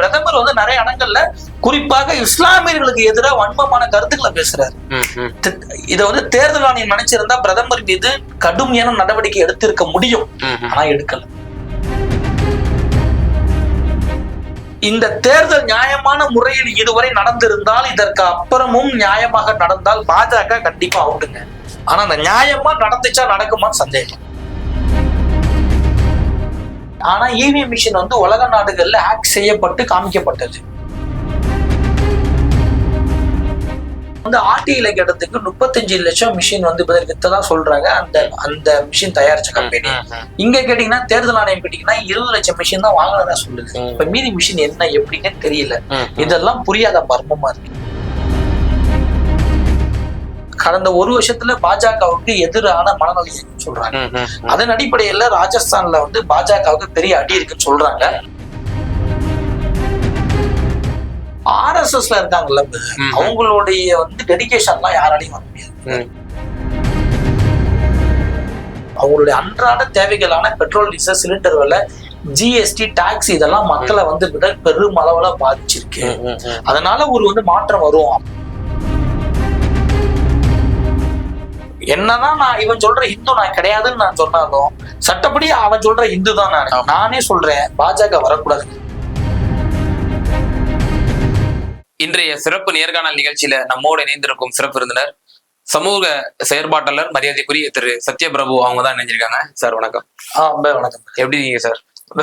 பிரதமர் வந்து நிறைய இடங்கள்ல குறிப்பாக இஸ்லாமியர்களுக்கு எதிராக வன்மமான கருத்துக்களை பேசுறாரு. இதை வந்து தேர்தல் ஆணையம் நினைச்சிருந்தா பிரதமர் மீது கடுமையான நடவடிக்கை எடுத்திருக்க முடியும். ஆனா எடுக்கல. இந்த தேர்தல் நியாயமான முறையில் இதுவரை நடந்திருந்தால் இதற்கு அப்புறமும் நியாயமாக நடந்தால் பாஜக கண்டிப்பா அவுட்டுங்க ஆனா அந்த நியாயமா நடந்துச்சா நடக்குமான்னு சந்தேகம். ஆனா இவிஎம் மிஷின் வந்து உலக நாடுகள்ல ஹேக் செய்யப்பட்டு காமிக்கப்பட்டது வந்து ஆர்டி இலக்கியத்துக்கு முப்பத்தஞ்சு லட்சம் மிஷின் வந்து வித்ததா சொல்றாங்க அந்த அந்த மிஷின் தயாரிச்ச கம்பெனி. இங்க கேட்டீங்கன்னா தேர்தல் ஆணையம் கேட்டீங்கன்னா இருபது லட்சம் மிஷின் தான் வாங்கினதா சொல்லுது. இப்ப மீதி மிஷின் என்ன எப்படின்னு தெரியல. இதெல்லாம் புரியாத மர்மமா இருக்கு கடந்த ஒரு வருஷத்துல பாஜகவுக்கு எதிரான மனநிலையை சொல்றாங்க. அதன் அடிப்படையில ராஜஸ்தான்ல வந்து பாஜகவுக்கு பெரிய அடி இருக்குன்னு சொல்றாங்க ஆர்எஸ்எஸ்ல இருக்காங்கல்ல. அவங்களுடைய வந்து டெடிகேஷன்லாம் யாராலையும் வர முடியாது. அவங்களுடைய அன்றாட தேவைகளான பெட்ரோல் டீசல் சிலிண்டர் விலை ஜிஎஸ்டி டாக்ஸ் இதெல்லாம் மக்களை வந்து விட பெரும் அளவுல பாதிச்சிருக்கு. அதனால ஒரு வந்து மாற்றம் வரும் என்னதான் நான் இவன் சொல்ற இந்து நான் கிடையாதுன்னு நான் சொன்னாலும் சட்டப்படி அவன் சொல்ற இந்து தான் நான் நானே சொல்றேன் பாஜக வரக்கூடாது. இன்றைய சிறப்பு நேர்காணல் நிகழ்ச்சியில நம்மோடு இணைந்திருக்கும் சிறப்பு விருந்தினர் சமூக செயற்பாட்டாளர் மரியாதைக்குரிய திரு சத்யபிரபு அவங்க தான் இணைஞ்சிருக்காங்க. சார் வணக்கம். ரொம்ப வணக்கம். எப்படி இருக்கீங்க சார்?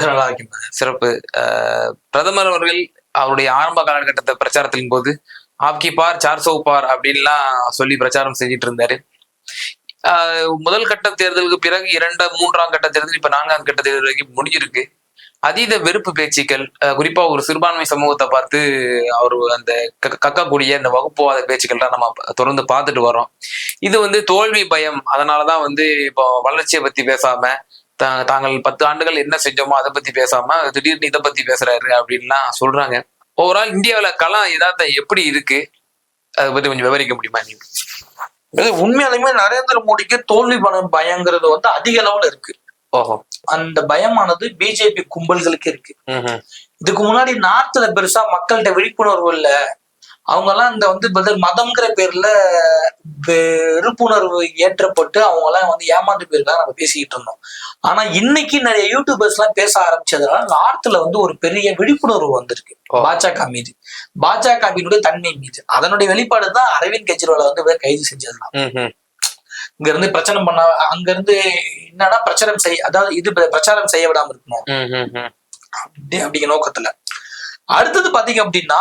நல்லா இருக்கேன் சிறப்பு. பிரதமர் அவர்கள் அவருடைய ஆரம்ப காலகட்டத்தை பிரச்சாரத்தின் போது ஆப்கி பார் சார் சோ பார் அப்படின்லாம் சொல்லி பிரச்சாரம் செஞ்சிட்டு இருந்தாரு. முதல் கட்ட தேர்தலுக்கு பிறகு இரண்டு மூன்றாம் கட்ட தேர்தல் இப்ப நான்காம் கட்ட தேர்தல் வரைக்கும் முடிஞ்சிருக்கு. அதீத வெறுப்பு பேச்சுக்கள் அஹ், குறிப்பா ஒரு சிறுபான்மை சமூகத்தை பார்த்து அவர் அந்த க- கக்கக்கூடிய இந்த வகுப்புவாத பேச்சுக்கள்லாம் நம்ம தொடர்ந்து பார்த்துட்டு வரோம் இது வந்து தோல்வி பயம். அதனாலதான் வந்து இப்போ வளர்ச்சியை பத்தி பேசாம தா- தாங்கள் பத்து ஆண்டுகள் என்ன செஞ்சோமோ அதை பத்தி பேசாம திடீர்னு இதை பத்தி பேசுறாரு அப்படின்லாம் சொல்றாங்க. ஓவரால் இந்தியாவுல கலாம் யதார்த்தம் எப்படி இருக்கு? அதை பத்தி கொஞ்சம் விவரிக்க முடியுமா நீங்க? உண்மையாலுமே நரேந்திர மோடிக்கு தோல்வி பணம் பயங்கிறது வந்து அதிக அளவுல இருக்கு. அந்த பயமானது பிஜேபி கும்பல்களுக்கு இருக்கு. இதுக்கு முன்னாடி நார்த்ல பெருசா மக்கள்கிட்ட விழிப்புணர்வு இல்ல. அவங்க எல்லாம் இந்த வந்து பதில் மதம்ங்கிற பேர்ல வெறுப்புணர்வு ஏற்றப்பட்டு அவங்க எல்லாம் வந்து ஏமாந்து போயிருக்காங்க நம்ம பேசிக்கிட்டு இருந்தோம். ஆனா இன்னைக்கு நிறைய யூடியூபர்ஸ் எல்லாம் பேச ஆரம்பிச்சதுனால நார்த்ல வந்து ஒரு பெரிய விழிப்புணர்வு வந்திருக்கு. பாஜக மீது. பாஜகவினுடைய தன்மை மீது. அதனுடைய வெளிப்பாடு தான் அரவிந்த் கெஜ்ரிவாலை வந்து கைது செஞ்சதுதான். இங்க இருந்து பிரச்சனை பண்ண அங்க இருந்து என்னன்னா பிரச்சாரம் செய்ய அதாவது இது பிரச்சாரம் செய்ய விடாம இருக்கணும். அப்படி அப்படிங்கிற நோக்கத்துல. அடுத்தது பாத்தீங்க அப்படின்னா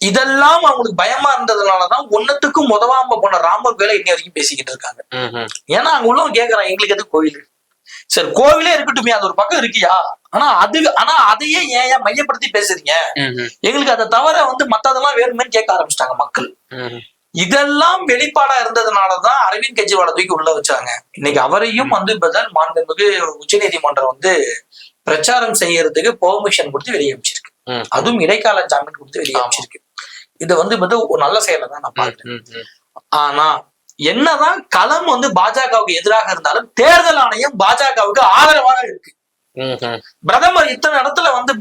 இதெல்லாம் அவங்களுக்கு பயமா இருந்ததுனாலதான் ஒன்னத்துக்கும் உதவாம போன ராமர் வேலை இன்னி வரைக்கும் பேசிக்கிட்டு இருக்காங்க. ஏன்னா அங்க உள்ளவங்க கேக்குறான் எங்களுக்கு எது கோவில் சரி கோவிலே இருக்கட்டுமே அது ஒரு பக்கம் இருக்கியா ஆனா அது ஆனா அதையே ஏன் ஏன் மையப்படுத்தி பேசுறீங்க. எங்களுக்கு அதை தவிர வந்து மத்ததெல்லாம் வேணுமேன்னு கேட்க ஆரம்பிச்சிட்டாங்க மக்கள். இதெல்லாம் வெளிப்பாடா இருந்ததுனாலதான் அரவிந்த் கெஜ்ரிவாலை தூக்கி உள்ள வச்சாங்க இன்னைக்கு அவரையும் வந்து இப்பதான் மாண்புமிகு உச்சநீதிமன்றம் வந்து பிரச்சாரம் செய்யறதுக்கு பெர்மிஷன் கொடுத்து வெளியே அமைச்சிருக்கு ம். அதுவும் இடைக்கால ஜாமீன் கொடுத்து வெளியே. அமைச்சிருக்கு இது வந்து வந்து ஒரு நல்ல செயலை தான் நான் பாக்குறேன் ம்ஹும். ஆனா என்னதான் களம் வந்து பாஜகவுக்கு எதிராக இருந்தாலும் தேர்தல் ஆணையம் பாஜகவுக்கு ஆதரவாக இருக்கு. பிரதமர் இத்தனை இடத்துல வந்து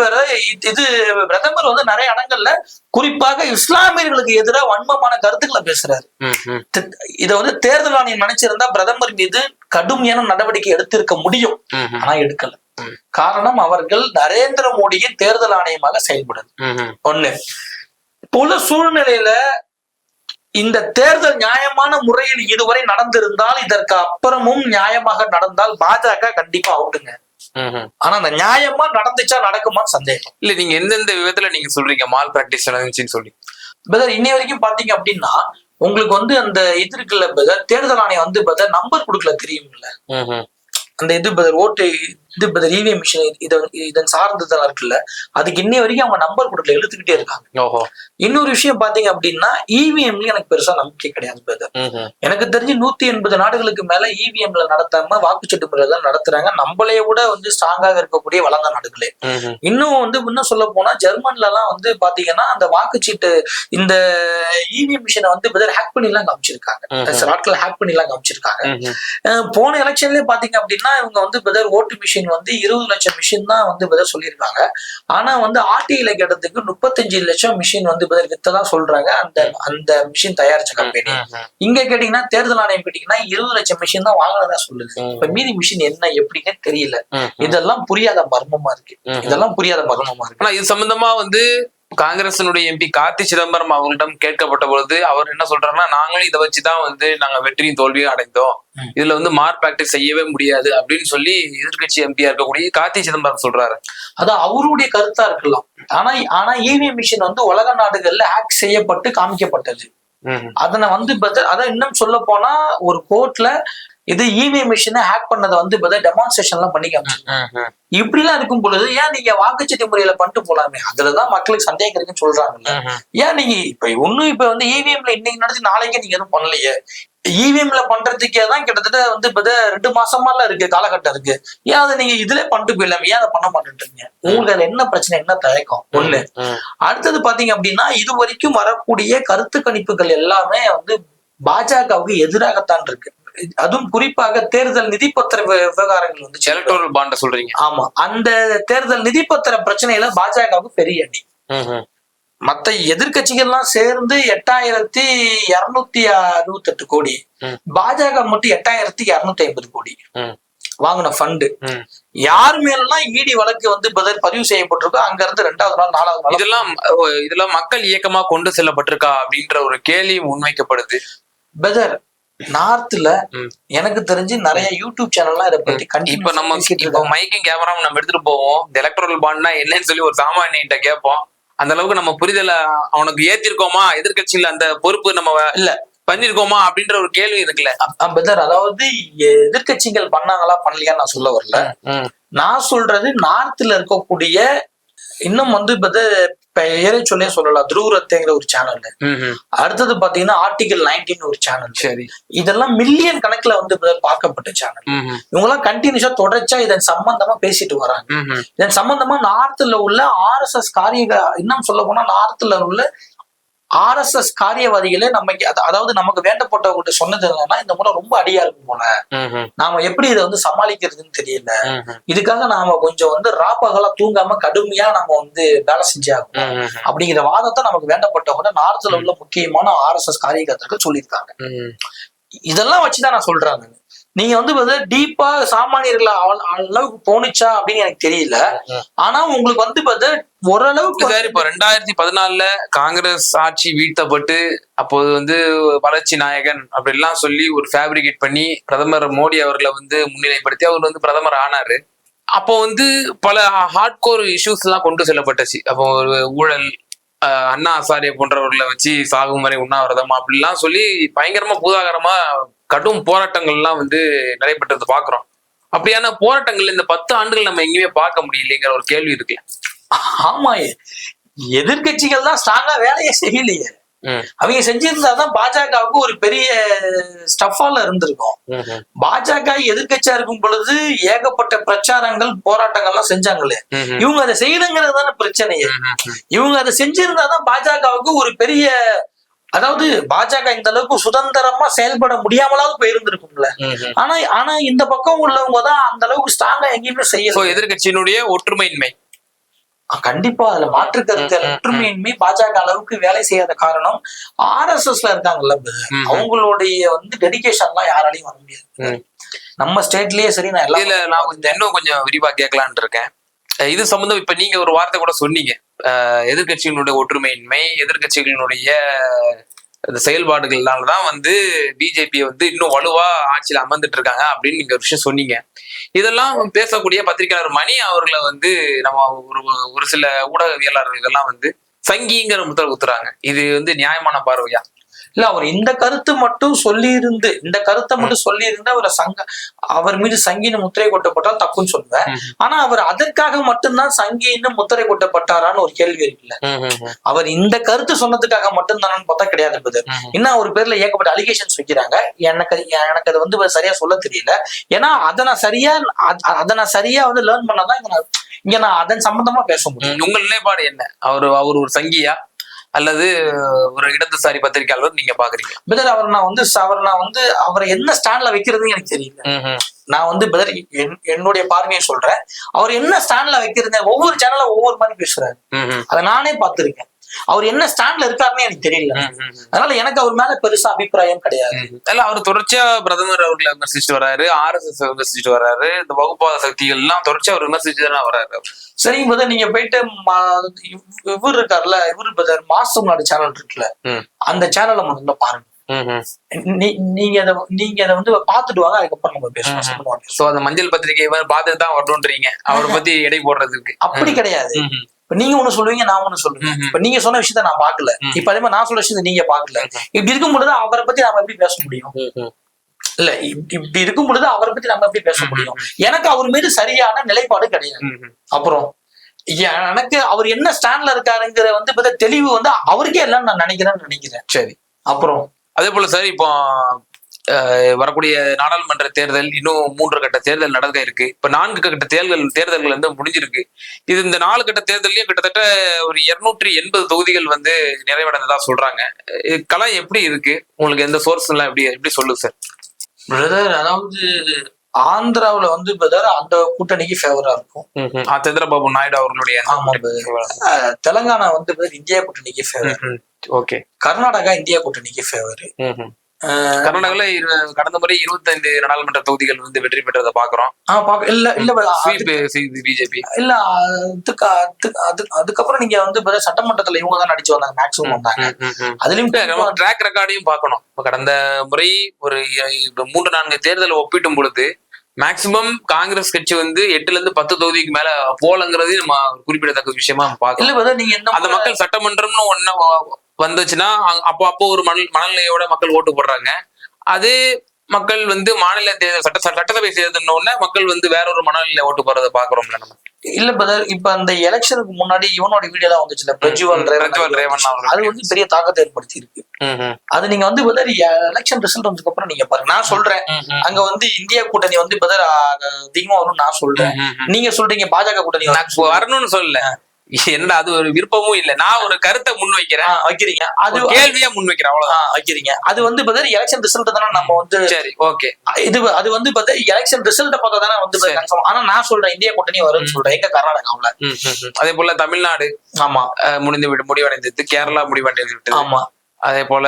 இது பிரதமர் வந்து நிறைய இடங்கள்ல குறிப்பாக இஸ்லாமியர்களுக்கு எதிராக வன்மமான கருத்துக்களை பேசுறாரு இதை வந்து தேர்தல் ஆணையம் நினைச்சிருந்தா பிரதமர் மீது கடுமையான நடவடிக்கை எடுத்திருக்க முடியும். ஆனா எடுக்கல. காரணம் அவர்கள் நரேந்திர மோடியின் தேர்தல் ஆணையமாக செயல்படுது. ஒண்ணு இப்போ உள்ள சூழ்நிலையில இந்த தேர்தல் நியாயமான முறையில் இதுவரை நடந்திருந்தால் இதற்கு அப்புறமும் நியாயமாக நடந்தால் பாஜக கண்டிப்பா அவுட்டுங்க. ஆனா அந்த நியாயமா நடந்துச்சா நடக்குமான்னு சந்தேகம். இல்ல நீங்க எந்தெந்த விதத்துல நீங்க சொல்றீங்க? மால் பிராக்டிஸ் நடந்துச்சுன்னு சொல்லி. பிரதர் இன்னை வரைக்கும் பாத்தீங்க அப்படின்னா உங்களுக்கு வந்து அந்த இது இருக்குல்ல பிரதர் தேர்தல் ஆணையம் வந்து பிரதர் நம்பர் கொடுக்கல தெரியும்ல. அந்த இது பிரதர் ஓட்டு இது பிரதர் இவிஎம் மிஷின் இதை இதன் சார்ந்ததெல்லாம் இருக்குல்ல அதுக்கு இன்னை வரைக்கும் அவங்க நம்பர் கொடுக்கல இழுத்துக்கிட்டே இருக்காங்க. இன்னொரு விஷயம் பாத்தீங்க அப்படின்னா இவிஎம்ல எனக்கு பெருசா நம்பிக்கை கிடையாது பிரதர். எனக்கு தெரிஞ்சு நூத்தி எண்பது நாடுகளுக்கு மேல இவிஎம்ல நடத்தாம வாக்குச்சீட்டு முறையில தான் நடத்துறாங்க. நம்மளைய விட வந்து ஸ்ட்ராங்காக இருக்கக்கூடிய வளர்ந்த நாடுகளே. இன்னும் வந்து இன்னும் சொல்ல போனா ஜெர்மன்ல எல்லாம் வந்து பாத்தீங்கன்னா அந்த வாக்குச்சீட்டு இந்த இவிஎம் மிஷினை வந்து பதில் ஹேக் பண்ணி எல்லாம் காமிச்சிருக்காங்க. சில நாட்கள் ஹேக் பண்ணி எல்லாம் காமிச்சிருக்காங்க. போன எலெக்ஷன்லயே பாத்தீங்க அப்படின்னா இவங்க வந்து பதில் ஓட்டு மிஷின் மிஷின் வந்து இருபது லட்சம் மிஷின் தான் வந்து பதில் சொல்லியிருக்காங்க. ஆனா வந்து ஆர்டிஐல கேட்டதுக்கு முப்பத்தஞ்சு லட்சம் மிஷின் வந்து பதில் வித்ததா சொல்றாங்க. அந்த அந்த மிஷின் தயாரிச்ச கம்பெனி இங்க கேட்டீங்கன்னா தேர்தல் ஆணையம் கேட்டீங்கன்னா இருபது லட்சம் மிஷின் தான் வாங்கினதா சொல்லுது. இப்ப மீதி மிஷின் என்ன எப்படின்னு தெரியல. இதெல்லாம் புரியாத மர்மமா இருக்கு. இதெல்லாம் புரியாத மர்மமா இருக்கு. ஆனா இது சம்பந்தமா வந்து காங்கிரசினுடைய எம்பி கார்த்தி சிதம்பரம் அவர்களிடம் கேட்கப்பட்ட பொழுது அவர் என்ன சொல்றாருன்னா நாங்களும் இதை வச்சுதான் வந்து நாங்க வெற்றியும் தோல்வியும் அடைந்தோம். இதுல வந்து மார்க் ப்ராக்டிஸ் செய்யவே முடியாது. அப்படின்னு சொல்லி எதிர்க்கட்சி எம்பியா இருக்கக்கூடிய கார்த்தி சிதம்பரம் சொல்றாரு. அது அவருடைய கருத்தா இருக்கலாம். ஆனா ஆனா இவிஎம் மிஷின் வந்து உலக நாடுகள்ல ஹேக் செய்யப்பட்டு காமிக்கப்பட்டது. அதனை வந்து அதான் இன்னும் சொல்ல போனா ஒரு கோர்ட்ல இது இவிஎம் மிஷினை ஹேக் பண்ணதை வந்து டெமான்ஸ்ட்ரேஷன் எல்லாம் பண்ணி காமிச்சு இப்படிலாம் இருக்கும் பொழுது ஏன் நீங்க வாக்குச்சீட்டு முறையில பண்ணிட்டு போலாமே? அதுலதான் மக்களுக்கு சந்தேகம் இருக்குன்னு சொல்றாங்கல்ல. ஏன் நீங்க இப்ப ஒண்ணும் இப்ப வந்து இவிஎம்ல இன்னைக்கு நடத்தி நாளைக்கு நீங்க எதுவும் பண்ணலையே? இவிஎம்ல பண்றதுக்கே தான் கிட்டத்தட்ட வந்து இப்ப ரெண்டு மாசமாலாம் இருக்கு காலகட்டம் இருக்கு. ஏன் அதை நீங்க இதுல பண்ணிட்டு போயிடலாமே? ஏன் அதை பண்ண மாட்டேன்றீங்க? உங்களுக்கு அதுல என்ன பிரச்சனை என்ன தயக்கம்? ஒண்ணு. அடுத்தது பாத்தீங்க அப்படின்னா இது வரைக்கும் வரக்கூடிய கருத்து கணிப்புகள் எல்லாமே வந்து பாஜகவுக்கு எதிராகத்தான் இருக்கு. அதுவும் குறிப்பாக தேர்தல் நிதிப்பத்திர விவ- விவகாரங்கள் வந்து எலக்ட்ரல் பாண்ட சொல்றீங்க. ஆமா. அந்த தேர்தல் நிதிப்பத்திர பிரச்சனையில பாஜகவுக்கு பெரிய அடி. மத்த எதிர்க்கட்சிகள்லாம் சேர்ந்து எட்டாயிரத்தி இருநூத்தி அறுபத்தி எட்டு கோடி. பாஜக மட்டும் எட்டாயிரத்தி இருநூத்தி ஐம்பது கோடி. வாங்கின ஃபண்டு. யார் மேலாம் இடி வழக்கு வந்து பதிவு செய்யப்பட்டிருக்கோ அங்க இருந்து ரெண்டாவது நாள் நாலாவது நாள். இதெல்லாம் இதெல்லாம் மக்கள் இயக்கமா கொண்டு செல்லப்பட்டிருக்கா அப்படின்ற ஒரு கேள்வி முன்வைக்கப்படுது. பெதர் நார்த்ல. எனக்கு தெரிஞ்சு நிறைய யூடியூப் சேனல்லாம் இதை பத்தி இப்ப நம்ம கண்டிப்பா இப்ப மைக்கும் கேமராவும் நம்ம எடுத்துட்டு போவோம். இந்த எலக்ட்ரல் பாண்ட்னா என்னன்னு சொல்லி ஒரு சாமானியிட்ட கேட்போம். அந்த அளவுக்கு நம்ம புரிதல அவனுக்கு ஏத்திருக்கோமா? எதிர்க்கட்சியில அந்த பொறுப்பு நம்ம இல்ல. பண்ணிருக்கோமா? அப்படின்ற ஒரு கேள்வி இருக்குல்ல. பெதர் அதாவது எதிர்க்கட்சிகள் பண்ணாங்களா? பண்ணலையா நான் சொல்ல வரல. நான் சொல்றது நார்த்ல இருக்கக்கூடிய இன்னும் வந்து பத பெயரை சொல்லே சொல்லலாம். துருவரத்தைங்கிற ஒரு சேனல் அடுத்தது பாத்தீங்கன்னா ஆர்டிகல் நைன்டீன் ஒரு சேனல் சரி. இதெல்லாம் மில்லியன் கணக்குல வந்து பார்க்கப்பட்ட சேனல் இவங்க எல்லாம் கண்டினியூஸா தொடர்ச்சியா இதன் சம்பந்தமா பேசிட்டு வராங்க. இதன் சம்பந்தமா நார்த்ல உள்ள ஆர்எஸ்எஸ் காரிய இன்னும் சொல்ல போனா நார்த்ல உள்ள ஆர்எஸ்எஸ் காரியவாதிகளே நம்ம அதாவது நமக்கு வேண்டப்பட்டவங்கள்ட்ட சொன்னது என்னன்னா இந்த முறை ரொம்ப அடியா இருக்கும் போல. நாம எப்படி இதை வந்து சமாளிக்கிறதுன்னு தெரியல. இதுக்காக நாம கொஞ்சம் வந்து ராப்பகலா தூங்காம கடுமையா நம்ம வந்து வேலை செஞ்சாகணும் அப்படிங்கிற வாதத்தை நமக்கு வேண்டப்பட்டவங்க நார்த்ல உள்ள முக்கியமான ஆர்எஸ்எஸ் காரியகர்த்தாக்கள் சொல்லியிருக்காங்க. இதெல்லாம் வச்சுதான் நான் சொல்றேன் நானு. நீங்க வந்து டீப்பா சாமானியர்கள் அளவுக்கு போணுச்சா அப்படின்னு எனக்கு தெரியல. ஆனா உங்களுக்கு வந்து பார்த்து ஓரளவுக்கு சார் இப்போ ரெண்டாயிரத்தி பதினாலுல காங்கிரஸ் ஆட்சி வீழ்த்தப்பட்டு அப்போது வந்து வளர்ச்சி நாயகன் அப்படிலாம் சொல்லி ஒரு ஃபேப்ரிகேட் பண்ணி பிரதமர் மோடி அவர்களை வந்து முன்னிலைப்படுத்தி அவர் வந்து பிரதமர் ஆனாரு அப்போ வந்து பல ஹார்ட்கோர் இஷ்யூஸ் எல்லாம் கொண்டு செல்லப்பட்டுச்சு அப்போ ஒரு ஊழல் அண்ணா ஆசாரிய போன்றவர்களை வச்சு சாகும் வரை உண்ணாவிரதம் அப்படிலாம் சொல்லி பயங்கரமா பூதாகரமா கடும் போராட்டங்கள்லாம் வந்து நடைபெற்றது பாக்குறோம் அப்படியான போராட்டங்கள் இந்த பத்து ஆண்டுகள் நம்ம எங்கேயுமே பார்க்க முடியலைங்கிற ஒரு கேள்வி இருக்குல்ல ஆமா எதிர்க்கட்சிகள் தான் ஸ்ட்ராங்கா வேலையை செய்யலையே. அவங்க செஞ்சிருந்தாதான் பாஜகவுக்கு ஒரு பெரிய ஸ்டஃபால இருந்திருக்கும். பாஜக எதிர்க்கட்சியா இருக்கும் பொழுது ஏகப்பட்ட பிரச்சாரங்கள் போராட்டங்கள்லாம் செஞ்சாங்களே. ம்ஹும். இவங்க அதை செய்யணுங்கிறது தானே பிரச்சனையே. இவங்க அதை செஞ்சிருந்தாதான் பாஜகவுக்கு ஒரு பெரிய அதாவது பாஜக இந்த அளவுக்கு சுதந்திரமா செயல்பட முடியாமலாவது போயிருந்திருக்கும்ல. ஆனா ஆனா இந்த பக்கம் உள்ளவங்க தான் அந்த அளவுக்கு ஸ்ட்ராங்கா எங்கேயுமே So, செய்யல எதிர்க்கட்சியினுடைய ஒற்றுமையின்மை கண்டிப்பா அதுல மாற்று கருத்து. ஒற்றுமையின்மை பாஜக அளவுக்கு வேலை செய்யாத காரணம் ஆர் எஸ் எஸ்ல இருக்காங்கல்ல. அவங்களுடைய வந்து டெடிகேஷன் எல்லாம் யாராலையும் வர முடியாது. நம்ம ஸ்டேட்லயே சரி நான் எல்லாம் நான் இன்னும் கொஞ்சம் விரிவா கேட்கலான்னு இருக்கேன் இது சம்பந்தம் இப்ப நீங்க ஒரு வார்த்தை கூட சொன்னீங்க. அஹ் ஒற்றுமையின்மை எதிர்க்கட்சிகளினுடைய செயல்பாடுகள்னாலதான் வந்து பிஜேபி வந்து இன்னும் வலுவா ஆட்சியில அமர்ந்துட்டு இருக்காங்க அப்படின்னு நீங்க ஒரு விஷயம் சொன்னீங்க. இதெல்லாம் பேசக்கூடிய பத்திரிகையாளர் மணி அவர்களை வந்து நம்ம ஒரு ஒரு சில ஊடகவியலாளர்கள்லாம் வந்து சங்கிங்கிற முத்திர குத்துறாங்க. இது வந்து நியாயமான பார்வையா? இல்ல அவர் இந்த கருத்து மட்டும் சொல்லி இருந்து இந்த கருத்தை மட்டும் சொல்லி இருந்து அவர் சங்க அவர் மீது சங்கின்னு முத்திரை கொட்டப்பட்டால் தப்புன்னு சொல்லுவேன். ஆனா அவர் அதற்காக மட்டும்தான் சங்கின்னு முத்திரை கொட்டப்பட்டாரான்னு ஒரு கேள்வி இருக்குல்ல. அவர் இந்த கருத்து சொன்னதுக்காக மட்டும் தானு பார்த்தா கிடையாது brother. இன்னும் அவர் பேர்ல ஏகப்பட்ட அலிகேஷன்ஸ் வைக்கிறாங்க. எனக்கு எனக்கு அது வந்து சரியா சொல்ல தெரியல. ஏன்னா அதை நான் சரியா அத- நான் சரியா வந்து லேர்ன் பண்ணாதான் இங்க நான் இங்க நான் அதன் சம்பந்தமா பேச முடியும். ம், உங்கள் நிலைப்பாடு என்ன? அவர் அவர் ஒரு சங்கியா? அல்லது ஒரு இடதுசாரி பத்திரிகையாளர் நீங்க பாக்குறீங்க? பிரதர் அவர் நான் வந்து அவர் நான் வந்து அவரை என்ன ஸ்டாண்ட்ல வைக்கிறதுன்னு எனக்கு தெரியல. நான் வந்து பிரதர் என்னுடைய பார்வையை சொல்றேன். அவர் என்ன ஸ்டாண்ட்ல வைக்கிறத ஒவ்வொரு சேனல்ல ஒவ்வொரு மாதிரி பேசுறாரு. அதை நானே பார்த்திருக்கேன். அவர் என்ன ஸ்டாண்ட்ல இருக்காருன்னு எனக்கு தெரியல. அதனால எனக்கு அவர் மேல பெருசா அபிப்பிராயம் கிடையாது. இல்ல அவர் தொடர்ச்சியா பிரதமர் அவர்களை விமர்சிச்சுட்டு வராரு ஆர் எஸ் எஸ் விமர்சிச்சுட்டு வராரு இந்த வகுப்பாத சக்திகள் எல்லாம் தொடர்ச்சியா அவர் விமர்சிச்சு தானே வராரு. சரிங்க பிரதர் நீங்க போயிட்டு இவர் இருக்கார்ல இவர் பிரதர் மாசம் நாடு சேனல் இருக்குல்ல. அந்த சேனல்ல முதல்ல பாருங்க நீங்க அதை நீங்க அதை வந்து பார்த்துட்டு வாங்க அதுக்கப்புறம் நம்ம பேசுவோம். சோ அந்த மஞ்சள் பத்திரிகை பார்த்துட்டு தான் வரணும்ன்றீங்க அவரை பத்தி எடை போடுறதுக்கு அப்படி கிடையாது. இப்ப நீங்க ஒண்ணு சொல்லுவீங்க நான் ஒண்ணு ம்ஹும். இப்ப நீங்க சொன்ன விஷயத்த நான் பார்க்கல ம்ஹும். இப்ப அதே மாதிரி நான் சொல்ல விஷயத்த நீங்க பார்க்கல ம்ஹும். இப்படி இருக்கும் பொழுது அவரை பத்தி நாம எப்படி பேச முடியும். இல்ல இப்படி இருக்கும் பொழுது அவரை பத்தி நம்ம எப்படி பேச. முடியும் எனக்கு அவர் மீது சரியான நிலைப்பாடு கிடையாது. அப்புறம் எனக்கு அவர் என்ன ஸ்டாண்ட்ல இருக்காருங்கிற வந்து பார்த்தா தெளிவு வந்து அவருக்கே எல்லாம் நான் நினைக்கிறேன்னு நினைக்கிறேன் சரி அப்புறம் அதே போல சார் இப்போ வரக்கூடிய நாடாளுமன்ற தேர்தல் இன்னும் மூன்று கட்ட தேர்தல் நடக்க இருக்கு. இப்ப நான்கு கட்ட தேர்தல் தேர்தல்கள் வந்து முடிஞ்சிருக்கு. இது இந்த நாலு கட்ட தேர்தலையும் கிட்டத்தட்ட ஒரு இருநூற்றி எண்பது தொகுதிகள் வந்து நிறைவடைந்ததா சொல்றாங்க. களம் எப்படி இருக்கு? உங்களுக்கு எந்த சோர்ஸ் எல்லாம் எப்படி எப்படி சொல்லுங்க சார் பிரதர் அதாவது ஆந்திராவுல வந்து பிரதர் அந்த கூட்டணிக்கு ஃபேவரா இருக்கும். சந்திரபாபு நாயுடு அவர்களுடைய ஆமா தெலங்கானா வந்து இந்தியா கூட்டணிக்கு ஃபேவர் ஓகே. கர்நாடகா இந்தியா கூட்டணிக்கு ஃபேவர் கர்நாடகால கடந்த முறை இருபத்தைந்து நாடாளுமன்ற தொகுதிகள் வந்து வெற்றி பெற்றதை பாக்குறோம். இல்ல இல்ல பிஜேபி இல்ல அதுக்கு அதுக்கு அது- அதுக்கப்புறம் நீங்க வந்து சட்டமன்றத்துல இவங்க தான் நடிச்சு வந்தாங்க மேக்ஸிமம் வந்தாங்க. அதுலயும் ட்ராக் ரெக்கார்டையும் பார்க்கணும் இப்ப கடந்த முறை ஒரு மூன்று நான்கு தேர்தலை ஒப்பிட்டும் பொழுது மேக்சிமம் காங்கிரஸ் கட்சி வந்து எட்டுல இருந்து பத்து தொகுதிக்கு மேல போலங்கிறது நம்ம குறிப்பிடத்தக்க விஷயமா நம்ம இல்ல நீங்க என்ன அந்த மக்கள் சட்டமன்றம்னு வ- வந்துச்சுன்னா அப்போ அப்போ ஒரு மணல் மனநிலையோட மக்கள் ஓட்டு போடுறாங்க. அதே மக்கள் வந்து மாநில தேர்தல் சட்ட சட்டசபை தேர்தல் உடனே மக்கள் வந்து வேற ஒரு மனநிலையில ஓட்டு போறதை பாக்குறோம்ல நம்ம. இல்ல பிரதர் இப்ப அந்த எலெக்ஷனுக்கு முன்னாடி இவனோட வீடியோ எல்லாம் வந்துச்சுல பிரஜ்வால் ரேவன். அது வந்து பெரிய தாக்கத்தை ஏற்படுத்தி இருக்கு அது நீங்க வந்து பிரதர் எலெக்ஷன் ரிசல்ட் வந்ததுக்கு அப்புறம் நீங்க பாருங்க. நான் சொல்றேன். அங்க வந்து இந்தியா கூட்டணி வந்து பிரதர் அதிகமா வரும் நான் சொல்றேன். நீங்க சொல்றீங்க பாஜக கூட்டணி வரணும்னு சொல்லல. என்னடா அது ஒரு விருப்பமும் இல்ல. நான் ஒரு கருத்தை முன் வைக்கிறேன். வைக்கிறீங்க. அது கேள்வியா முன் வைக்கிறேன் அவ்வளவுதான். வைக்கிறீங்க. அது வந்து பிரதர் எலெக்ஷன் ரிசல்ட் தானே நம்ம வந்து சரி ஓகே. இது அது வந்து பார்த்தா எலெக்ஷன் ரிசல்ட் பார்த்தா தானே வந்து. ஆனா நான் சொல்றேன் இந்தியா கூட்டணி வரும்னு சொல்றேன். எங்க கர்நாடகாவுல. அதே போல தமிழ்நாடு. ஆமா. முடிந்து விட்டு முடிவடைந்தது. கேரளா முடிவடைந்து விட்டது ஆமா. அதே போல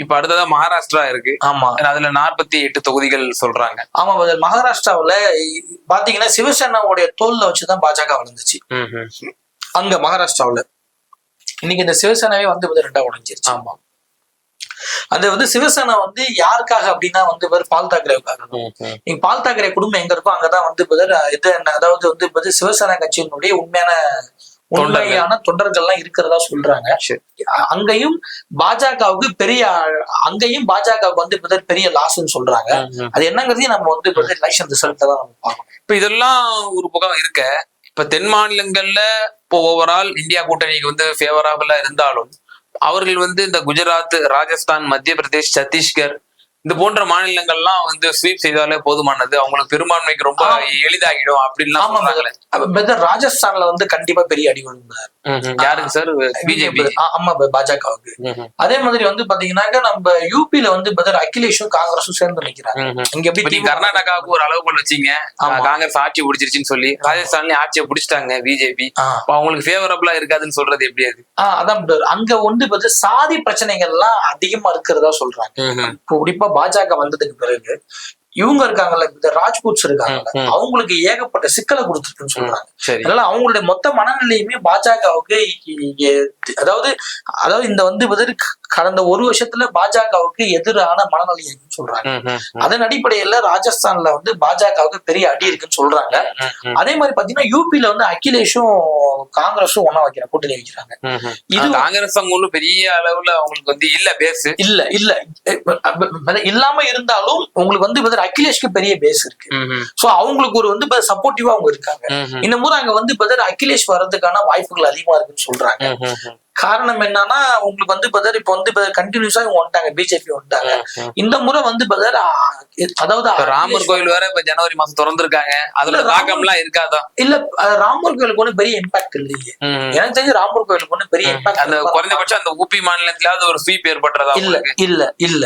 இப்ப அடுத்ததா மகாராஷ்டிரா இருக்கு. ஆமா. அதுல நாற்பத்தி எட்டு தொகுதிகள் சொல்றாங்க. ஆமா மகாராஷ்டிராவுல பாத்தீங்கன்னா சிவசேனாவுடைய தோல்ல வச்சுதான் பாஜக வளர்ந்துச்சு. அங்க மகாராஷ்டிராவுல. இன்னைக்கு இந்த சிவசேனாவே வந்து வந்து ரெண்டா உடைஞ்சிருச்சு. ஆமா. அது வந்து சிவசேனா வந்து யாருக்காக அப்படின்னா வந்து பேர் பால் தாக்கரேவுக்காக. நீங்க பால் தாக்கரே குடும்பம் எங்க இருக்கோ அங்கதான் வந்து பதில் இது என்ன அதாவது வந்து பதில் சிவசேனா கட்சியினுடைய உண்மையான உண்மையான தொண்டர்கள்லாம் இருக்கிறதா சொல்றாங்க. அங்கேயும் பாஜகவுக்கு பெரிய அங்கேயும் பாஜகவுக்கு வந்து பதில் பெரிய லாஸ்ன்னு சொல்றாங்க. அது என்னங்கிறதையும் நம்ம வந்து எலெக்ஷன் ரிசல்ட் தான் நம்ம பார்க்கணும். இப்ப இதெல்லாம் ஒரு பக்கம் இருக்க. இப்ப தென் மாநிலங்கள்ல இப்போ ஓவரால் இந்தியா கூட்டணிக்கு வந்து ஃபேவரபிளா இருந்தாலும் அவர்கள் வந்து இந்த குஜராத் ராஜஸ்தான் மத்திய பிரதேஷ் சத்தீஸ்கர் இந்த போன்ற மாநிலங்கள்லாம் வந்து ஸ்வீப் செய்தாலே போதுமானது. அவங்களுக்கு பெரும்பான்மைக்கு ரொம்ப. எளிதாகிடும் அப்படின்லாம் ராஜஸ்தான்ல வந்து கண்டிப்பா பெரிய அடி விழுந்தார் யாருக்கு சார் பிஜேபி ஆமா பாஜகவுக்கு. அதே மாதிரி வந்து பாத்தீங்கன்னாக்க நம்ம யூபில வந்து பதில் அகிலேஷும் காங்கிரஸும் சேர்ந்து நிக்கிறாங்க. இங்க எப்படி கர்நாடகாவுக்கு ஒரு அளவுகோல் வச்சீங்க. ஆமா. காங்கிரஸ் ஆட்சி பிடிச்சிருச்சுன்னு சொல்லி ராஜஸ்தான்லயும் ஆட்சியை பிடிச்சிட்டாங்க பிஜேபி அவங்களுக்கு ஃபேவரபிளா இருக்காதுன்னு சொல்றது எப்படி அது? அதான். அங்க வந்து பார்த்தா சாதி பிரச்சனைகள்லாம் அதிகமா இருக்கிறதா சொல்றாங்க. குறிப்பா பாஜக வந்ததுக்கு பிறகு இவங்க இருக்காங்கல்ல இந்த ராஜ்பூட்ஸ் இருக்காங்கல்ல. அவங்களுக்கு ஏகப்பட்ட சிக்கலை கொடுத்துருக்குன்னு சொல்றாங்க. அதனால அவங்களுடைய மொத்த மனநிலையுமே பாஜகவுக்கு அதாவது அதாவது இந்த வந்து கடந்த ஒரு வருஷத்துல பாஜகவுக்கு எதிரான மனநிலை இருக்குன்னு சொல்றாங்க. அதன் அடிப்படையில ராஜஸ்தான்ல வந்து பாஜகவுக்கு பெரிய அடி இருக்குன்னு சொல்றாங்க. அதே மாதிரி பாத்தீங்கன்னா யூபில வந்து அகிலேஷும் காங்கிரஸும் ஒண்ணா வைக்கிற கூட்டணி வைக்கிறாங்க. இது காங்கிரஸ் ஒண்ணும் பெரிய அளவுல அவங்களுக்கு வந்து இல்ல பேஸ் இல்ல இல்ல. இல்லாம இருந்தாலும் உங்களுக்கு வந்து அகிலேஷ்க்கு பெரிய பேஸ் இருக்கு. சோ அவங்களுக்கு ஒரு வந்து சப்போர்ட்டிவா அவங்க இருக்காங்க. இந்த முறை அங்க வந்து அகிலேஷ் வர்றதுக்கான வாய்ப்புகள் அதிகமா இருக்குன்னு சொல்றாங்க. காரணம் என்னன்னா உங்களுக்கு வந்து பதர் இப்ப வந்து கண்டினியூஸா இவங்க வந்துட்டாங்க பிஜேபி வந்துட்டாங்க. இந்த முறை வந்து பதர் அதாவது ராமர் கோயில் வேற இப்ப ஜனவரி மாசம் திறந்திருக்காங்க. அதுல தாக்கம் எல்லாம் இருக்காதா? இல்ல ராமர் கோயிலுக்கு ஒன்றும் பெரிய இம்பாக்ட் இல்லையே. எனக்கு தெரிஞ்சு ராமர் கோயிலுக்கு ஒன்றும் பெரிய இம்பாக்ட் அந்த குறைந்தபட்சம் அந்த ஊபி மாநிலத்திலாவது ஒரு ஸ்வீப் ஏற்படுறதா இல்ல இல்ல இல்ல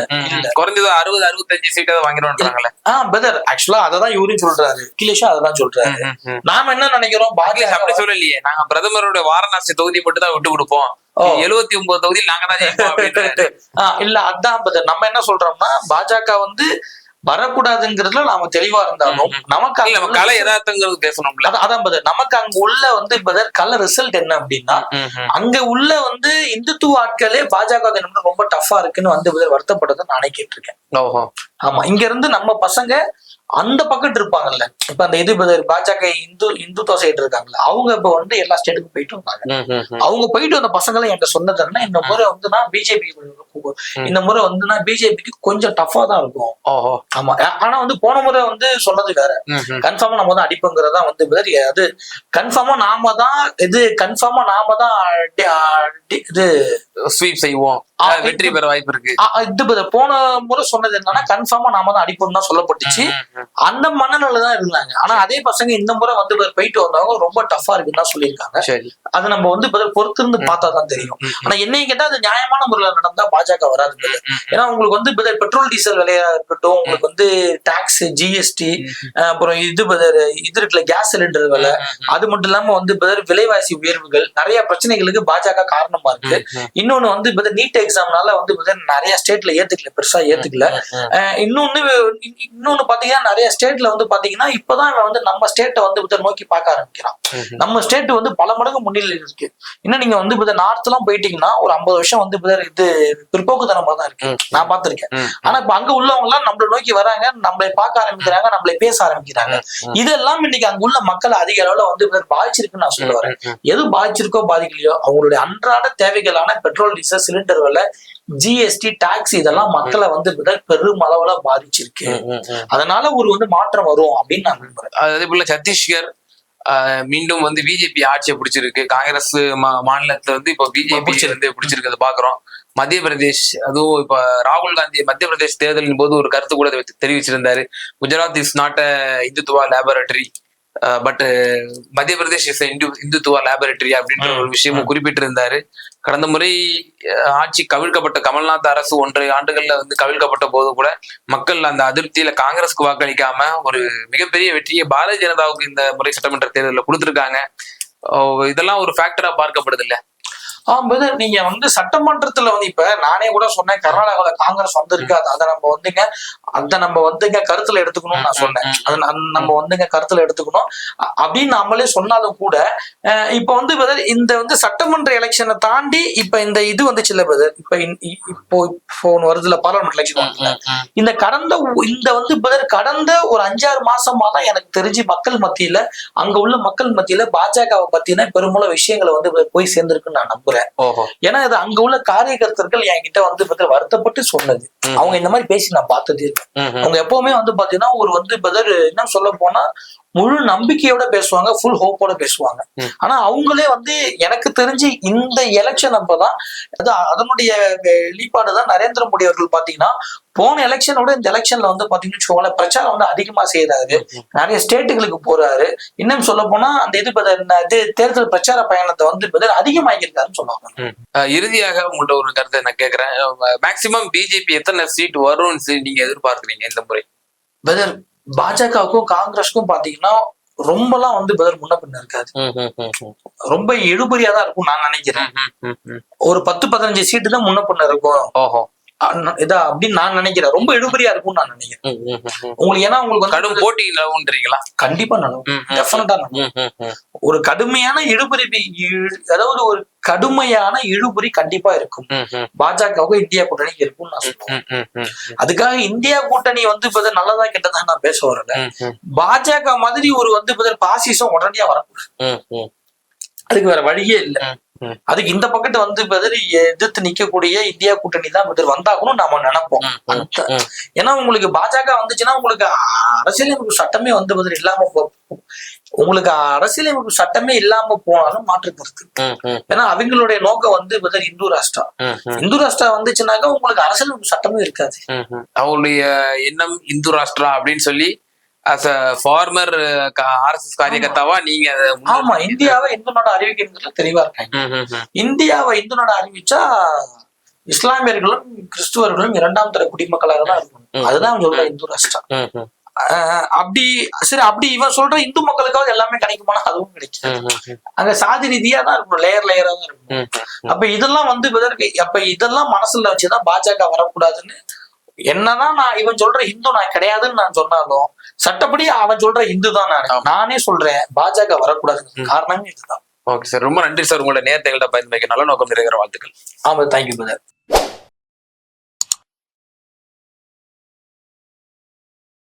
குறைஞ்சது அறுபது அறுபத்தஞ்சு சீட்டாவது வாங்கிடுவாங்கல்ல ஆஹ் பிரதர் ஆக்சுவலா அததான் இவரும் சொல்றாரு. அகிலேஷா அததான் சொல்றாரு. நாம என்ன நினைக்கிறோம்? அகிலேஷ் அப்படி சொல்லலையே. நாங்க பிரதமருடைய வாரணாசி தொகுதி மட்டும் தான் விட்டு கொடுப்போம். எழுபத்தி ஒன்பது தொகுதியில் நாங்க தான் ஜெயிப்போம் இல்ல அதான் நம்ம என்ன சொல்றோம்னா பாஜக வந்து வரக்கூடாதுங்கிறதுல நாம தெளிவா இருந்தாலும் நமக்கு நம்ம கலை யதார்த்தங்கிறது பேசணும்ல. அதான் பிரதர் நமக்கு அங்க உள்ள வந்து பிரதர் கல ரிசல்ட் என்ன அப்படின்னா. அங்க உள்ள வந்து இந்துத்துவ ஆட்களே பாஜக ரொம்ப டஃபா இருக்குன்னு வந்து பிரதர் வருத்தப்பட்டதை நானே கேட்டிருக்கேன் ஓஹோ. ஆமா இங்க இருந்து நம்ம பசங்க அந்த பக்கத்து இருப்பாங்கல்ல இப்ப அந்த இது பாஜக இந்து இந்துத்துவ சைடு இருக்காங்கல்ல அவங்க இப்ப வந்து எல்லா ஸ்டேட்டுக்கும் போயிட்டு வந்தாங்க. அவங்க போயிட்டு வந்த பசங்களும் என்கிட்ட சொன்னதுன்னா இந்த முறை வந்து நான் பிஜேபி இந்த முறை வந்து பிஜேபிக்கு கொஞ்சம் டஃபா தான் இருக்கும். ஆமா. ஆனா வந்து போன முறை வந்து சொன்னது வேற. கன்ஃபார்மா நம்ம தான் அடிப்போங்கிறதா வந்து அது கன்ஃபார்மா நாம தான் இது கன்ஃபார்மா நாம தான் இது ஸ்வீப் செய்வோம். வெற்றி பெற வாய்ப்பு இருக்கு. இது போன முறை சொன்னது என்னன்னா கன்ஃபார்மா நாம தான் அடிப்போம் தான் சொல்லப்பட்டுச்சு. அந்த மனநிலை தான் இருந்தாங்க. ஆனா அதே பசங்க இந்த முறை வந்து போயிட்டு வந்தவங்க ரொம்ப டஃபா இருக்குன்னு தான் சொல்லியிருக்காங்க. அது நம்ம வந்து பொறுத்திருந்து பார்த்தா தான் தெரியும். ஆனா என்னையும் கேட்டா அது நியாயமான முறையில நடந்தா பாஜக வராது. ம், ம். ஏன்னா உங்களுக்கு வந்து brother, பெட்ரோல் டீசல் விலையா இருக்கட்டும் உங்களுக்கு வந்து டாக்ஸ் ஜிஎஸ்டி அப்புறம் இது brother, இது இருக்குல்ல கேஸ் சிலிண்டர் விலை. அது மட்டும் இல்லாம வந்து brother, விலைவாசி உயர்வுகள் நிறைய பிரச்சனைகளுக்கு பாஜக காரணமா இருக்கு. இன்னொன்னு வந்து நீட் எக்ஸாம்னால வந்து brother, நிறைய ஸ்டேட்ல ஏத்துக்கல பெருசா ஏத்துக்கல. இன்னொன்னு இன்- இன்னொன்னு பாத்தீங்கன்னா நிறைய ஸ்டேட்ல வந்து பாத்தீங்கன்னா இப்பதான் வந்து நம்ம ஸ்டேட்டை வந்து brother நோக்கி பார்க்க ஆரம்பிக்கிறான். நம்ம ஸ்டேட் வந்து பல மடங்கு முன்னிலையில் இருக்கு. இன்னும் நீங்க வந்து brother நார்த் எல்லாம் போயிட்டீங்கன்னா ஒரு ஐம்பது வருஷம் வந்து brother இது பிற்போக்குத்தனமா தான் இருக்கு. நான் பார்த்திருக்கேன். ஆனா இப்ப அங்க உள்ளவங்க எல்லாம் நம்மள நோக்கி வராங்க நம்மளை பார்க்க ஆரம்பிக்கிறாங்க நம்மளை பேச ஆரம்பிக்கிறாங்க. இதெல்லாம் இன்னைக்கு அங்க உள்ள மக்கள் அதிக அளவுல வந்து பாதிச்சிருக்குன்னு நான் சொல்ல வரேன். எது பாதிச்சிருக்கோ பாதிக்கலையோ அவங்களுடைய அன்றாட தேவைகளான பெட்ரோல் டீசல் சிலிண்டர் விலை ஜிஎஸ்டி டாக்ஸ் இதெல்லாம் மக்களை வந்து brother பெரும் அளவுல பாதிச்சிருக்கு. அதனால ஒரு வந்து மாற்றம் வரும் அப்படின்னு நான் நம்புறேன். அதே போல சத்தீஸ்கர் மீண்டும் வந்து பிஜேபி ஆட்சியை பிடிச்சிருக்கு. காங்கிரஸ் மா- மாநிலத்துல வந்து இப்போ பிஜேபி. வந்து பிடிச்சிருக்கிறத பாக்குறோம் மத்திய பிரதேஷ் அதுவும் இப்ப ராகுல் காந்தி மத்திய பிரதேஷ் தேர்தலின் போது ஒரு கருத்து கூட தெரி- தெரிவிச்சிருந்தாரு. Gujarat is not a Hindutva laboratory but Madhya Pradesh is Hindu Hindutva laboratory அப்படின்ற ஒரு விஷயமும் குறிப்பிட்டிருந்தாரு. கடந்த முறை ஆட்சி கவிழ்க்கப்பட்ட கமல்நாத் அரசு ஒன்றரை ஆண்டுகள்ல வந்து கவிழ்க்கப்பட்ட போது கூட மக்கள் அந்த அதிருப்தியில காங்கிரஸ்க்கு வாக்களிக்காம ஒரு மிகப்பெரிய வெற்றியை பாரதிய ஜனதாவுக்கு இந்த முறை சட்டமன்ற தேர்தலில் கொடுத்திருக்காங்க. இதெல்லாம் ஒரு ஃபேக்டரா பார்க்கப்படுது இல்ல brother, நீங்க வந்து சட்டமன்றத்துல வந்து இப்ப நானே கூட சொன்னேன் கர்நாடகாவில காங்கிரஸ் வந்திருக்கு அது- அதை நம்ம வந்துங்க அதை நம்ம வந்துங்க கருத்துல எடுத்துக்கணும்னு நான் சொன்னேன். அதை நம்ம வந்துங்க கருத்துல எடுத்துக்கணும். அப்படின்னு நம்மளே சொன்னாலும் கூட இப்ப வந்து இந்த வந்து சட்டமன்ற எலெக்ஷனை தாண்டி இப்ப இந்த இது வந்துச்சு இல்ல பிரதர் இப்ப இப்போ இப்போ வருதுல பார்லமெண்ட் எலெக்ஷன் இந்த கடந்த இந்த வந்து brother, கடந்த ஒரு அஞ்சாறு மாசமா தான் எனக்கு தெரிஞ்சு மக்கள் மத்தியில அங்க உள்ள மக்கள் மத்தியில பாஜகவை பத்தின பெரும்பாலும் விஷயங்களை வந்து போய் சேர்ந்திருக்குன்னு நான் நம்புறேன். ஓஹோ. ஏன்னா இது அங்க உள்ள காரியகர்த்தர்கள் என்கிட்ட வந்து brother வருத்தப்பட்டு சொன்னது. அவங்க இந்த மாதிரி பேசி நான் பார்த்ததே இல்லை. அவங்க எப்பவுமே வந்து பாத்தீங்கன்னா ஒரு வந்து பிரதர் என்ன சொல்ல போனா முழு நம்பிக்கையோட பேசுவாங்க ஃபுல் ஹோப்போட பேசுவாங்க. ஆனா அவங்களே வந்து எனக்கு தெரிஞ்சு இந்த எலெக்ஷன் அப்பதான் அது அதனுடைய வெளிப்பாடு தான் நரேந்திர மோடி அவர்கள் பாத்தீங்கன்னா போன எலெக்ஷனோட இந்த எலெக்ஷன்ல வந்து பாத்தீங்கன்னு வச்சுக்கோங்களேன் பிரச்சாரம் வந்து அதிகமா செய்யறாரு நிறைய ஸ்டேட்டுகளுக்கு போறாரு. இன்னும் சொல்ல போனா அந்த இது தேர்தல் பிரச்சார பயணத்தை வந்து பதில் அதிகமாக்கியிருக்காருன்னு சொல்லுவாங்க. இறுதியாக உங்கள்ட்ட ஒரு கருத்தை நான் கேட்கறேன் மேக்சிமம் பிஜேபி எத்தனை சீட் வரும்னு நீங்க எதிர்பார்க்கறீங்க இந்த முறை? பதில் பாஜகவுக்கும் காங்கிரஸுக்கும் பாத்தீங்கன்னா ரொம்பலாம் வந்து பதில் முன்ன பின்ன இருக்காது. ரொம்ப இழுபறியா தான் இருக்கும் நான் நினைக்கிறேன். ஒரு பத்து பதினஞ்சு சீட்டு தான் முன்ன பின்ன இருக்கும். இதா அப்படின்னு நான் நினைக்கிறேன். ரொம்ப இழுபறியா இருக்கும்னு நான் நினைக்கிறேன். உங்களுக்கு ஏன்னா உங்களுக்கு கடும் போட்டி நிலவுன்றீங்களா கண்டிப்பா டெஃபினட்டா நடக்கும் ஒரு கடுமையான இழுபறி இழு- அதாவது ஒரு கடுமையான இழுபறி கண்டிப்பா இருக்கும். பாஜகவுக்கும் இந்தியா நான் சொல்லுவேன் அதுக்காக இந்தியா கூட்டணி வந்து இப்ப நல்லதா கெட்டதா நான் பேச வரல. பாஜக மாதிரி ஒரு வந்து இப்ப பாசிசம் உடனடியா வரக்கூடாது. அதுக்கு வேற வழியே இல்ல. அதுக்கு இந்த பக்கத்து வந்து பதில் எதிர்த்து நிக்கக்கூடிய இந்தியா கூட்டணி தான் பதில் வந்தாகணும் நாம நினைப்போம். ஏன்னா உங்களுக்கு பாஜக வந்துச்சுன்னா உங்களுக்கு அரசியலமைப்பு சட்டமே வந்து பதில் இல்லாம போ உங்களுக்கு அரசியலமைப்பு சட்டமே இல்லாம போனாலும் மாற்று கருத்து. ஏன்னா அவங்களுடைய நோக்கம் வந்து பதில் இந்து ராஷ்டிரா. இந்து ராஷ்டிரா வந்துச்சுனாக்கா உங்களுக்கு அரசியலமைப்பு சட்டமே இருக்காது. அவருடைய எண்ணம் இந்து ராஷ்டிரா அப்படின்னு சொல்லி அஸ் அ ஃபார்மர் ஆர்எஸ்எஸ் காரியகர்த்தாவா நீங்க ஆமா இந்தியாவை இந்து நாடு அறிவிக்கிறதுல தெளிவா இருக்காங்க. இந்தியாவை இந்து நாடு அறிவிச்சா இஸ்லாமியர்களும் கிறிஸ்துவர்களும் இரண்டாம் தர குடிமக்களாக தான். இருக்கணும் அதுதான் சொல்ற இந்து ராஷ்டிரா ம், ம், ஆஹ் அப்படி சரி அப்படி இவன் சொல்ற இந்து மக்களுக்காவது எல்லாமே கிடைக்குமானா அதுவும் கிடைக்கும். அங்க சாதி ரீதியா தான் இருக்கணும் லேயர் லேயரா தான் இருக்கணும். அப்ப இதெல்லாம் வந்து அப்ப இதெல்லாம் மனசுல வச்சுதான் பாஜக வரக்கூடாதுன்னு என்னதான் நான் இவன் சொல்ற இந்து நான் கிடையாதுன்னு நான் சொன்னாலும் சட்டப்படி அவன் சொல்ற இந்து தான் நான் நானே சொல்றேன் பாஜக வரக்கூடாதுன்னு காரணமே இதுதான். Okay sir. ரொம்ப நன்றி சார். உங்களோட நேரத்தை எங்கள்கிட்ட பயன்படுத்த நல்ல நோக்கம் நிறைவேற வாழ்த்துக்கள். ஆமா தேங்க்யூ பிரதர்